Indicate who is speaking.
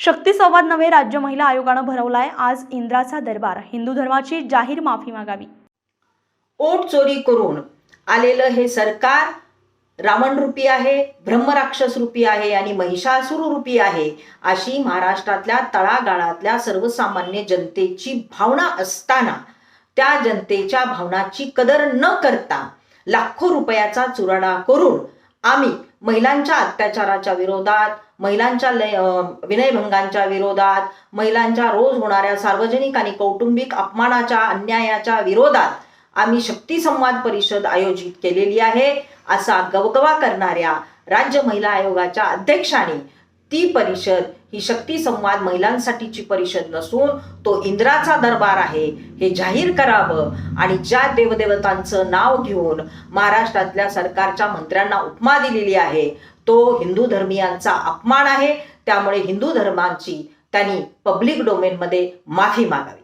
Speaker 1: शक्ती संवाद नव्हे राज्य महिला आयोगानं भरवलाय आज इंद्राचा दरबार. हिंदू धर्माची जाहीर माफी मागावी.
Speaker 2: ओट चोरी करून आलेलं हे सरकार रावण रूपी आहे ब्रह्मराक्षस रूपी आहे आणि महिषासुर रूपी आहे अशी महाराष्ट्रातल्या तळागाळातल्या सर्वसामान्य जनतेची भावना असताना त्या जनतेच्या भावनाची कदर न करता लाखो रुपयाचा चुराडा करून आम्ही महिलांच्या अत्याचाराच्या विरोधात महिलांच्या लय विनयभंगांच्या विरोधात महिलांच्या रोज होणाऱ्या सार्वजनिक आणि कौटुंबिक अपमानाच्या अन्यायाच्या विरोधात आम्ही शक्ती संवाद परिषद आयोजित केलेली आहे असा गवगवा करणाऱ्या राज्य महिला आयोगाच्या अध्यक्षांनी ती परिषद ही शक्ती संवाद महिलांसाठीची परिषद नसून तो इंद्राचा दरबार आहे हे जाहीर करावं आणि ज्या देवदेवतांचं नाव घेऊन महाराष्ट्रातल्या सरकारच्या मंत्र्यांना उपमा दिलेली आहे तो हिंदू धर्मियांचा अपमान आहे. त्यामुळे हिंदू धर्मांची त्यांनी पब्लिक डोमेनमध्ये माफी मागावी.